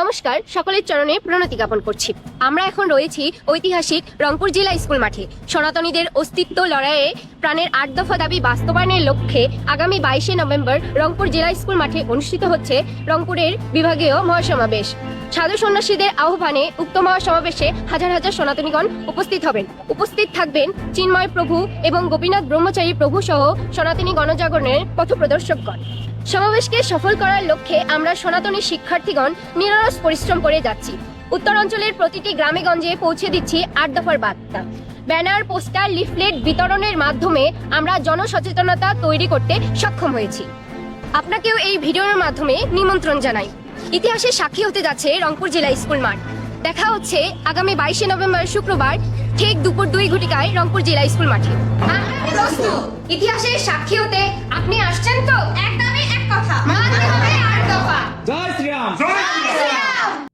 নমস্কার, সকলের চরণে প্রণতি জ্ঞাপন করছি। আমরা এখন রয়েছি ঐতিহাসিক রংপুর জেলা স্কুল মাঠে। সনাতনীদের অস্তিত্ব লড়াইয়ে প্রাণের আট দফা দাবি বাস্তবায়নের লক্ষ্যে আগামী বাইশে নভেম্বর রংপুর জেলা স্কুল মাঠে অনুষ্ঠিত হচ্ছে রংপুরের বিভাগীয় মহাসমাবেশ। সাধু সন্ন্যাসীদের আহ্বানে উক্ত মহাসমাবেশে হাজার হাজার সনাতনীগণ উপস্থিত হবেন। উপস্থিত থাকবেন চিন্ময় প্রভু এবং গোপীনাথ ব্রহ্মচারী প্রভু সহ সনাতনী গণজাগরণের পথপ্রদর্শকগণ। সমাবেশকে সফল করার লক্ষ্যে আমরা সনাতনী শিক্ষার্থীগণ নিরলস পরিশ্রম করে যাচ্ছি। উত্তরাঞ্চলের প্রতিটি গ্রামে গঞ্জে পৌঁছে দিচ্ছি আট দফার বার্তা। ব্যানার, পোস্টার, লিফলেট বিতরণের মাধ্যমে আমরা জনসচেতনতা তৈরি করতে সক্ষম হয়েছি। আপনাকেও এই ভিডিওর মাধ্যমে নিমন্ত্রণ জানাই। ইতিহাসের সাক্ষী হতে যাচ্ছে রংপুর জেলা স্কুল মাঠ। দেখা হচ্ছে আগামী বাইশে নভেম্বর শুক্রবার ঠিক দুপুর দুই ঘটিকায় রংপুর জেলা স্কুল মাঠে। আমরা ইতিহাসের সাক্ষী হতে আপনি আসছেন তো?